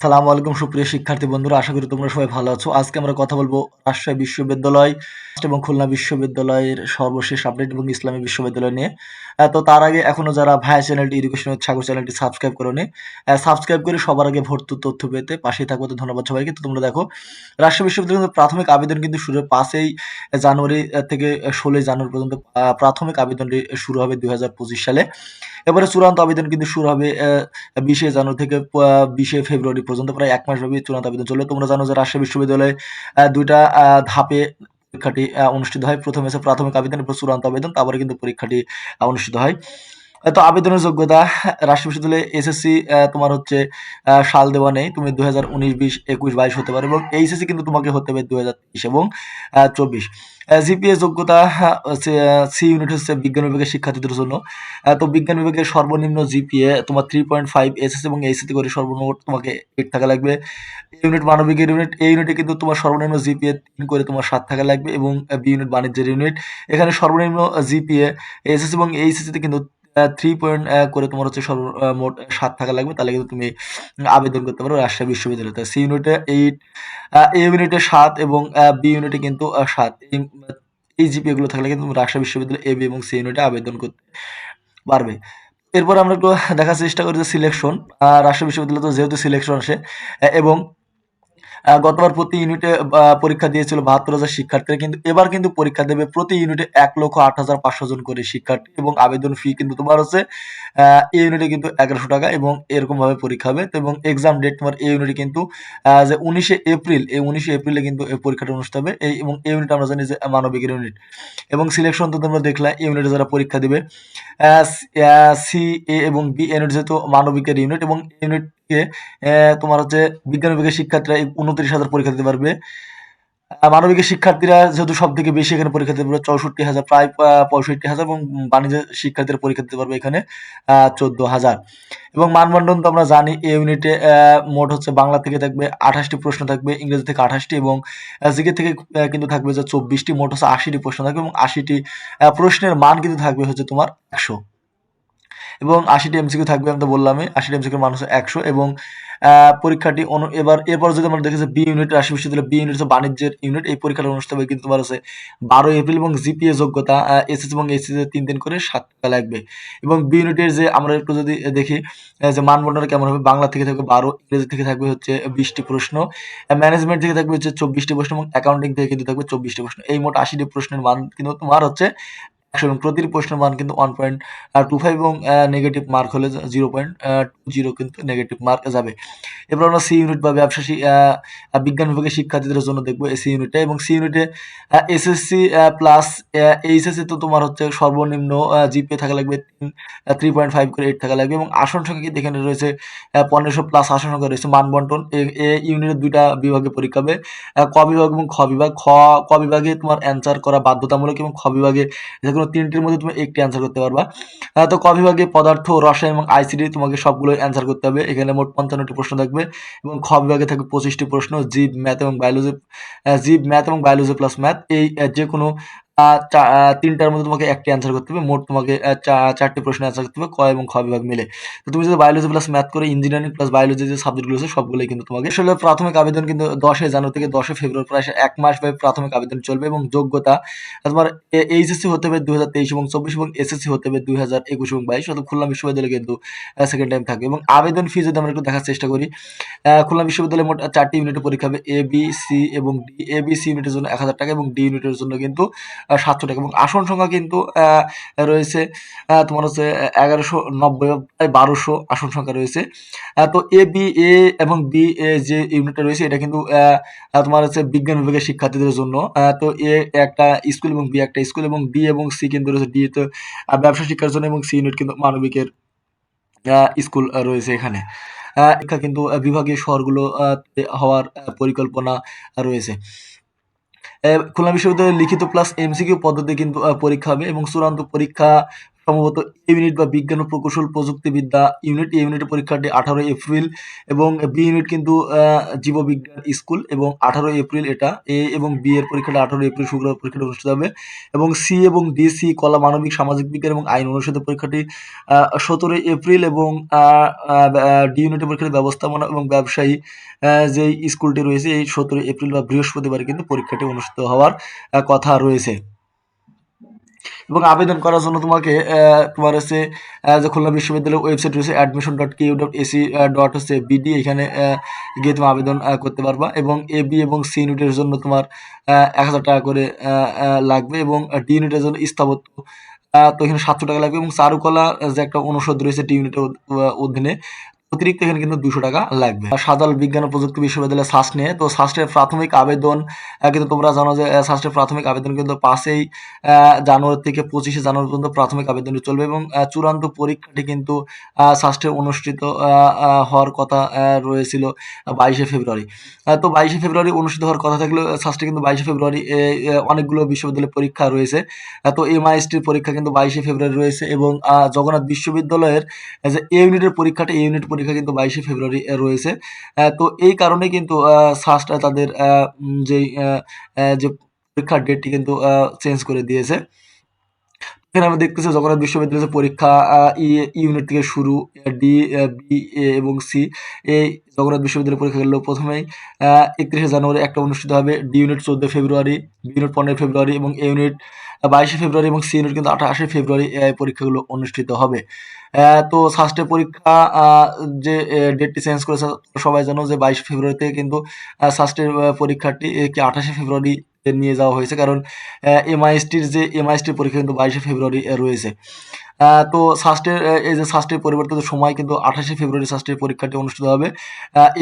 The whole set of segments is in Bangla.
সালামু আলাইকুম, সুপ্রিয় শিক্ষার্থী বন্ধুরা, আশা করি তোমরা সবাই ভালো আছো। আজকে আমরা কথা বলব রাজশাহী বিশ্ববিদ্যালয় এবং খুলনা বিশ্ববিদ্যালয়ের সর্বশেষ আপডেট এবং ইসলামী বিশ্ববিদ্যালয় নিয়ে। তো তার আগে এখনও যারা ভাইয়া চ্যানেলটি এডুকেশন ছাগল চ্যানেলটি সাবস্ক্রাইব করোনি সাবস্ক্রাইব করে সবার আগে ভর্তি তথ্য পেতে পাশেই থাকব তো ধন্যবাদ সবাইকে। তো তোমরা দেখো, রাজশাহী বিশ্ববিদ্যালয়ের প্রাথমিক আবেদন কিন্তু শুরু পাঁচই জানুয়ারি থেকে ষোলোই জানুয়ারি পর্যন্ত প্রাথমিক আবেদনটি শুরু হবে দু হাজার পঁচিশ সালে। এবারে চূড়ান্ত আবেদন কিন্তু শুরু হবে বিশে জানুয়ারি থেকে বিশে ফেব্রুয়ারি পর্যন্ত, প্রায় এক মাস ব্যাপী চূড়ান্ত আবেদন চলবে। তোমরা জানো যে রাজশাহী বিশ্ববিদ্যালয়ে দুইটা ধাপে পরীক্ষাটি অনুষ্ঠিত হয়। প্রথমে হচ্ছে প্রাথমিক আবেদন এরপর চূড়ান্ত আবেদন, তারপরে কিন্তু পরীক্ষাটি অনুষ্ঠিত হয়। তো আবেদনের যোগ্যতা রাজশাহী বিশ্ববিদ্যালয়ে, এসএসসি তোমার হচ্ছে সাল দেওয়া নেই। তুমি দুই হাজার উনিশ, বিশ, একুশ, বাইশ হতে পারো এবং এইচএসসি কিন্তু তোমাকে হতে হবে দুই হাজার তেইশ এবং চব্বিশ। জিপিএ যোগ্যতা সি ইউনিট হচ্ছে বিজ্ঞান বিভাগের শিক্ষার্থীদের জন্য। তো বিজ্ঞান বিভাগের সর্বনিম্ন জিপিএ, তোমার থ্রি পয়েন্ট ফাইভ এসএস এবং এইচএসসি করে সর্বমোট তোমাকে এইট থাকা লাগবে। ইউনিট মানবিকের ইউনিট এই ইউনিটে কিন্তু তোমার সর্বনিম্ন জিপিএ তিন করে তোমার সাত থাকা লাগবে এবং বি ইউনিট বাণিজ্যের ইউনিট এখানে সর্বনিম্ন জিপিএ এসএস এবং এইচএসসিতে কিন্তু থ্রি পয়েন্ট করে তোমার হচ্ছে সর্ব মোট সাত থাকা লাগবে। তাহলে কিন্তু তুমি আবেদন করতে পারো রাজশাহী বিশ্ববিদ্যালয়। তো সি ইউনিটে এইট এ ইউনিটে সাত এবং বি ইউনিটে কিন্তু সাত। এই এই জিপিএ গুলো থাকলে কিন্তু রাজশাহী বিশ্ববিদ্যালয় এ বি এবং সি ইউনিটে আবেদন করতে পারবে। এরপর আমরা একটু দেখার চেষ্টা করি যে সিলেকশন রাজশাহী বিশ্ববিদ্যালয় তো যেহেতু সিলেকশন আসে এবং গতবার প্রতি ইউনিটে পরীক্ষা দিয়েছিল বাহাত্তর হাজার শিক্ষার্থীরা, কিন্তু এবার কিন্তু পরীক্ষা দেবে প্রতি ইউনিটে এক লক্ষ আট হাজার পাঁচশো জন করে শিক্ষার্থী এবং আবেদন ফি কিন্তু তোমার হচ্ছে এই ইউনিটে কিন্তু এগারোশো টাকা এবং এরকম ভাবে পরীক্ষা হবে। এবং এক্সাম ডেট তোমার এই ইউনিটে কিন্তু যে উনিশে এপ্রিল, এই উনিশে এপ্রিলে কিন্তু এই পরীক্ষাটা অনুষ্ঠিত হবে। এই এবং এই ইউনিট আমরা জানি যে মানবিকের ইউনিট এবং সিলেকশন তো তোমরা দেখলা ইউনিটে যারা পরীক্ষা দিবে সি এ এবং বি ইউনিট যেহেতু মানবিকের ইউনিট এবং ইউনিটকে তোমার হচ্ছে বিজ্ঞান বিভাগের শিক্ষার্থীরা উনত্রিশ হাজার পরীক্ষা দিতে পারবে। আহ, মানবিকের শিক্ষার্থীরা যেহেতু সব থেকে বেশি এখানে পরীক্ষা দিতে পারবে চৌষট্টি হাজার প্রায় পঁয়ষট্টি হাজার এবং বাণিজ্য শিক্ষার্থীরা পরীক্ষা দিতে পারবে এখানে চোদ্দ হাজার। এবং মানবন্ধন তো আমরা জানি এই ইউনিটে মোট হচ্ছে বাংলা থেকে থাকবে আঠাশটি প্রশ্ন থাকবে ইংরেজি থেকে আঠাশটি এবং জিকে থেকে কিন্তু থাকবে যে চব্বিশটি মোট হচ্ছে আশিটি প্রশ্ন থাকবে এবং আশিটি প্রশ্নের মান কিন্তু থাকবে হচ্ছে তোমার একশো। এবং আশিটি এমসিকিউ থাকবে আমি তো বললামই, আশিটি এমসিকিউ মানুষ একশো এবং পরীক্ষাটি অনু- এবার, এরপর যদি আমরা দেখেছি বি ইউনিট রাশি বিশ্ববিদ্যালয় বি ইউনিট বাণিজ্যের ইউনিট এই পরীক্ষাটা অনুষ্ঠিত হবে কিন্তু তোমার বারো এপ্রিল এবং জিপিএ যোগ্যতা এসএস এবং এসএস তিন দিন করে সাত টাকা লাগবে। এবং বি ইউনিটের যে আমরা একটু যদি দেখি যে মানবন্ধনটা কেমন হবে, বাংলা থেকে থাকবে বারো, ইংরেজি থেকে থাকবে হচ্ছে বিশটি প্রশ্ন ম্যানেজমেন্ট থেকে থাকবে হচ্ছে চব্বিশটি প্রশ্ন এবং অ্যাকাউন্টিং থেকে কিন্তু থাকবে চব্বিশটি প্রশ্ন। এই মোট আশিটি প্রশ্নের মান কিন্তু তোমার হচ্ছে একশো এবং প্রশ্নের মান কিন্তু ওয়ান পয়েন্ট টু ফাইভ এবং নেগেটিভ মার্ক হলে জিরো পয়েন্ট টু জিরো কিন্তু নেগেটিভ মার্ক যাবে। এবার আমরা সি ইউনিট বা ব্যবসা বিজ্ঞান বিভাগের শিক্ষার্থীদের জন্য দেখব সি ইউনিটে এবং সি ইউনিটে এসএসসি প্লাস এইচএসসি তো তোমার হচ্ছে সর্বনিম্ন জিপিএ থাকা লাগবে থ্রি পয়েন্ট ফাইভ করে এইট থাকা লাগবে। এবং আসন সংখ্যা এখানে রয়েছে পনেরোশো প্লাস আসন সংখ্যা রয়েছে, মানবন্টন। এ- ইউনিটের দুইটা বিভাগে পরীক্ষা হবে ক বিভাগ এবং খ বিভাগ। খ, ক বিভাগে তোমার অ্যান্সার করা বাধ্যতামূলক এবং খ বিভাগে কোনো তিনটির মধ্যে তুমি একটি অ্যান্সার করতে পারবা। তো ক বিভাগে পদার্থ, রসায়ন এবং আইসিডি তোমাকে সবগুলো অ্যান্সার করতে হবে। এখানে মোট পঞ্চান্নটি প্রশ্ন থাকবে এবং খ বিভাগে থাকবে পঁচিশটি প্রশ্ন, জীব, ম্যাথ এবং বায়োলজি জীব, ম্যাথ এবং বায়োলজি প্লাস ম্যাথ এই যে কোনো তিনটার মধ্যে তোমাকে একটি অ্যান্সার করতে হবে। মোট তোমাকে চারটি প্রশ্ন অ্যান্সার করতে হবে। ক এবং খ বিভাগ মিলে। তো তুমি যদি বায়োলজি প্লাস ম্যাথ করে ইঞ্জিনিয়ারিং প্লাস বায়োলজি যে সাবজেক্টগুলো আছে, সবগুলোই কিন্তু তোমাকে আসলে প্রাথমিক আবেদন কিন্তু দশই জানুয়ারি থেকে দশই ফেব্রুয়ারি প্রায় এক মাস ব্যাপী প্রাথমিক আবেদন চলবে এবং যোগ্যতা তোমার এইচএসসি হতে হবে দুই হাজার তেইশ এবং চব্বিশ এবং এসএসসি হতে হবে দুই হাজার একুশ এবং বাইশ। অর্থাৎ খুলনা বিশ্ববিদ্যালয়ে কিন্তু সেকেন্ড টাইম থাকবে এবং আবেদন ফি যদি আমরা একটু দেখার চেষ্টা করি খুলনা বিশ্ববিদ্যালয়ে মোট চারটি ইউনিটে পরীক্ষা হবে। এ বি সি এবং ডি এ বি সি ইউনিটের জন্য এক হাজার টাকা এবং ডি ইউনিটের জন্য কিন্তু সাতশো টাকা। এবং আসন সংখ্যা কিন্তু রয়েছে তোমার হচ্ছে এগারোশো নব্বই বারোশো আসন সংখ্যা রয়েছে। তো এ বি এ এবং বি এ যে ইউনিটটা রয়েছে, এটা কিন্তু তোমার হচ্ছে বিজ্ঞান বিভাগের শিক্ষার্থীদের জন্য। তো এ একটা স্কুল এবং বি একটা স্কুল, এবং ডি এবং সি কিন্তু রয়েছে ডি তো ব্যবসা শিক্ষার জন্য, এবং সি ইউনিট কিন্তু মানবিকের স্কুল রয়েছে এখানে। কিন্তু বিভাগীয় শহরগুলো হওয়ার পরিকল্পনা রয়েছে। খুলনা বিশ্ববিদ্যালয়ের লিখিত প্লাস এমসিকিউ পদ্ধতি কিন্তু পরীক্ষা হবে এবং চূড়ান্ত পরীক্ষা সম্ভবত ইউনিট বা বিজ্ঞান ও প্রকৌশল প্রযুক্তিবিদ্যা ইউনিট এ ইউনিটের পরীক্ষাটি আঠারোই এপ্রিল এবং বি ইউনিট কিন্তু জীববিজ্ঞান স্কুল এবং আঠারোই এপ্রিল এটা। এ এবং বি এর পরীক্ষাটা আঠারোই এপ্রিল শুক্রবার পরীক্ষাটি অনুষ্ঠিত হবে এবং সি এবং ডি সি কলা, মানবিক, সামাজিক বিজ্ঞান এবং আইন অনুষদের পরীক্ষাটি সতেরোই এপ্রিল এবং ডি ইউনিটের পরীক্ষাটি ব্যবস্থাপনা এবং ব্যবসায়ী যে স্কুলটি রয়েছে, এই সতেরোই এপ্রিল বা বৃহস্পতিবার কিন্তু পরীক্ষাটি অনুষ্ঠিত হওয়ার কথা রয়েছে। এবং আবেদন করার জন্য তোমাকে তোমার হচ্ছে যে খুলনা বিশ্ববিদ্যালয়ের ওয়েবসাইট রয়েছে admission dot Q dot AC dot হচ্ছে বিডি এখানে গিয়ে তুমি আবেদন করতে পারবা এবং এ বি এবং সি ইউনিটের জন্য তোমার এক হাজার টাকা করে লাগবে এবং ডি ইউনিটের জন্য স্থাপত্য তো এখানে সাতশো টাকা লাগবে এবং চারুকলা যে একটা অনুষদ রয়েছে ডি ইউনিটের অধীনে অতিরিক্ত এখানে কিন্তু দুশো টাকা লাগবে। সাদাল বিজ্ঞান ও প্রযুক্তি বিশ্ববিদ্যালয় নিয়ে তো সাস্টের প্রাথমিক আবেদন কিন্তু তোমরা জানো যে সাস্টের প্রাথমিক আবেদন কিন্তু পাঁচই জানুয়ারি থেকে পঁচিশে জানুয়ারি পর্যন্ত প্রাথমিক আবেদনটি চলবে এবং চূড়ান্ত পরীক্ষাটি কিন্তু সাস্টে অনুষ্ঠিত হওয়ার কথা রয়েছিল বাইশে ফেব্রুয়ারি। তো বাইশে ফেব্রুয়ারি অনুষ্ঠিত হওয়ার কথা থাকলেও সাস্টে কিন্তু বাইশে ফেব্রুয়ারি অনেকগুলো বিশ্ববিদ্যালয়ের পরীক্ষা রয়েছে। তো এমআইএসটির পরীক্ষা কিন্তু বাইশে ফেব্রুয়ারি রয়েছে এবং জগন্নাথ বিশ্ববিদ্যালয়ের যে এ ইউনিটের পরীক্ষাটা এ ইউনিট পরীক্ষা কিন্তু বাইশে ফেব্রুয়ারি রয়েছে। তো এই কারণে কিন্তু সাস্ট তাদের যে পরীক্ষার ডেটটি কিন্তু চেঞ্জ করে দিয়েছে। এখানে আমরা দেখতেছি জগন্নাথ বিশ্ববিদ্যালয়ের পরীক্ষা ইউনিট থেকে শুরু ডি বি এ এবং সি এই জগন্নাথ বিশ্ববিদ্যালয়ের পরীক্ষাগুলো প্রথমেই একত্রিশে জানুয়ারি একটা অনুষ্ঠিত হবে ডি ইউনিট চোদ্দ ফেব্রুয়ারি বি ইউনিট পনেরোই ফেব্রুয়ারি এবং এ ইউনিট বাইশে ফেব্রুয়ারি এবং সি ইউনিট কিন্তু আঠাশে ফেব্রুয়ারি এই পরীক্ষাগুলো অনুষ্ঠিত হবে। তো সাস্টে পরীক্ষা যে ডেটটি চেঞ্জ করেছে সবাই জানো যে বাইশে ফেব্রুয়ারিতে কিন্তু সাস্টের পরীক্ষাটি কি আঠাশে ফেব্রুয়ারি নিয়ে যাওয়া হয়েছে। কারণ এমআইএসটির যে এমআইএসটির পরীক্ষা কিন্তু বাইশে ফেব্রুয়ারি রয়েছে। তো সাস্টের এই যে সাস্টের পরিবর্তিত সময় কিন্তু আঠাশে ফেব্রুয়ারি সাস্টের পরীক্ষাটি অনুষ্ঠিত হবে।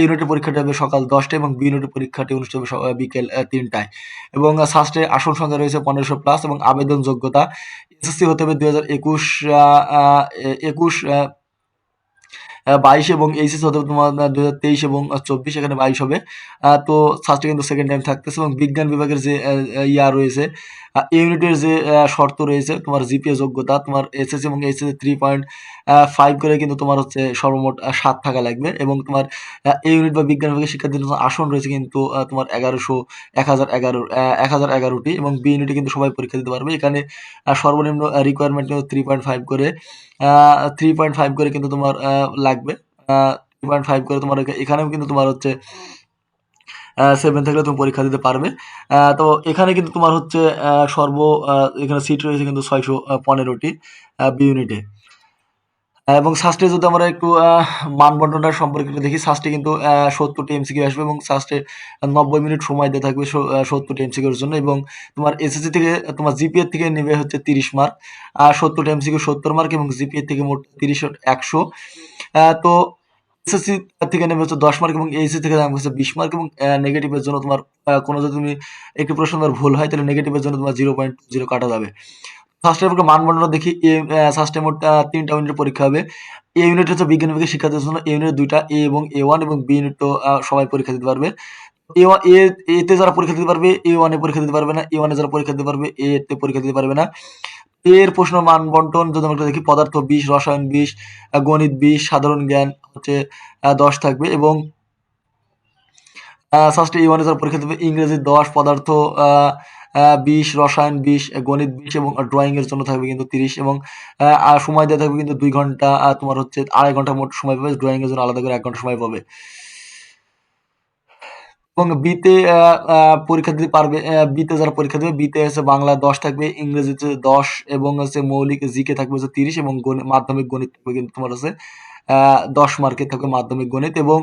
ইউনিটের পরীক্ষাটি হবে সকাল দশটা এবং বি ইউনিটের পরীক্ষাটি অনুষ্ঠিত হবে বিকেল তিনটায়। এবং সাস্টে আসন সংখ্যা রয়েছে পনেরোশো প্লাস এবং আবেদন যোগ্যতা এসএসসি হতে হবে দুই হাজার একুশ একুশ বাইশ এবং এইচএস হতে তোমার দু হাজার তেইশ এবং চব্বিশ এখানে বাইশ হবে। তো ফার্স্টে কিন্তু সেকেন্ড টাইম থাকতেছে এবং বিজ্ঞান বিভাগের যে ইয়া রয়েছে ইউনিটের যে শর্ত রয়েছে, তোমার জিপিএ যোগ্যতা, তোমার এসএস এবং এইচএস থ্রি পয়েন্ট ফাইভ করে কিন্তু তোমার হচ্ছে সর্বমোট সাত থাকা লাগবে এবং তোমার এই ইউনিট বা বিজ্ঞান বিভাগের শিক্ষার্থীদের আসন রয়েছে কিন্তু তোমার এগারোশো, এক হাজার এগারো এক হাজার এগারোটি এবং বি ইউনিটে কিন্তু সবাই পরীক্ষা দিতে পারবে। এখানে সর্বনিম্ন রিকোয়ারমেন্ট কিন্তু থ্রি পয়েন্ট ফাইভ করে থ্রি পয়েন্ট ফাইভ করে কিন্তু তোমার লাগবে। পয়েন্ট ফাইভ করে তোমার এখানেও কিন্তু তোমার হচ্ছে সেভেন থাকলে তুমি পরীক্ষা দিতে পারবে। তো এখানে কিন্তু তোমার হচ্ছে সর্ব এখানে সিট রয়েছে কিন্তু ছয়শো পনেরোটি বি ইউনিটে এবং সাস্টে যদি আমরা একটু মানবন্টনটার সম্পর্কে একটু দেখি সাস্টে কিন্তু সত্তরটি এমসিকিউ আসবে এবং সাস্টে নব্বই মিনিট সময় দিয়ে থাকবে সত্তরটি এমসিকিউর জন্য এবং তোমার এসএসসি থেকে, তোমার জিপিএর থেকে নেবে হচ্ছে তিরিশ মার্ক আর সত্তরটি এমসিকিউ সত্তর মার্ক এবং জিপিএর থেকে মোট তিরিশ, একশো। তো এসএসসি থেকে নেবে হচ্ছে দশ মার্ক এবং এইচএসসি থেকে নেবে হচ্ছে বিশ মার্ক এবং নেগেটিভের জন্য তোমার কোনো যদি তুমি একটি প্রশ্ন তোমার ভুল হয়, তাহলে নেগেটিভের জন্য তোমার জিরো পয়েন্ট জিরো কাটা যাবে। ফার্স্ট টাইম মানবন্ধন দেখি ফার্স্ট টাইম তিনটা ইউনিটের পরীক্ষা হবে। এ ইউনিট হচ্ছে বিজ্ঞান বিভাগের শিক্ষার্থীর জন্য এ ইউনিট দুইটা এ এবং এ ওয়ান এবং বি ইউনিট তো সবাই পরীক্ষা দিতে পারবে। এ এতে যারা পরীক্ষা দিতে পারবে এ ওয়ানে পরীক্ষা দিতে পারবে না এ ওয়ানে যারা পরীক্ষা দিতে পারবে এ তে পরীক্ষা দিতে পারবে না। এর প্রশ্ন মান বন্টন যদি আমরা দেখি পদার্থ বিশ রসায়ন বিশ গণিত বিশ সাধারণ জ্ঞান হচ্ছে দশ থাকবে এবং ফার্স্টে ই ওয়ানে যারা পরীক্ষা দেবে ইংরেজি দশ, পদার্থ বিশ রসায়ন বিশ গণিত বিশ এবং ড্রয়িং এর জন্য থাকবে কিন্তু তিরিশ এবং সময় দেওয়া থাকবে কিন্তু দুই ঘণ্টা তোমার হচ্ছে আড়াই ঘণ্টা মোট সময় পাবে ড্রয়িং এর জন্য আলাদা করে এক ঘণ্টা সময় পাবে। এবং বিতে পরীক্ষা দিতে পারবে বিতে যারা পরীক্ষা দেবে, বিতে হচ্ছে বাংলা দশ থাকবে ইংরেজিতে দশ, এবং হচ্ছে মৌলিক জিকে থাকবে হচ্ছে তিরিশ, এবং মাধ্যমিক গণিত থাকবে কিন্তু তোমার হচ্ছে দশ মার্কের থাকবে মাধ্যমিক গণিত, এবং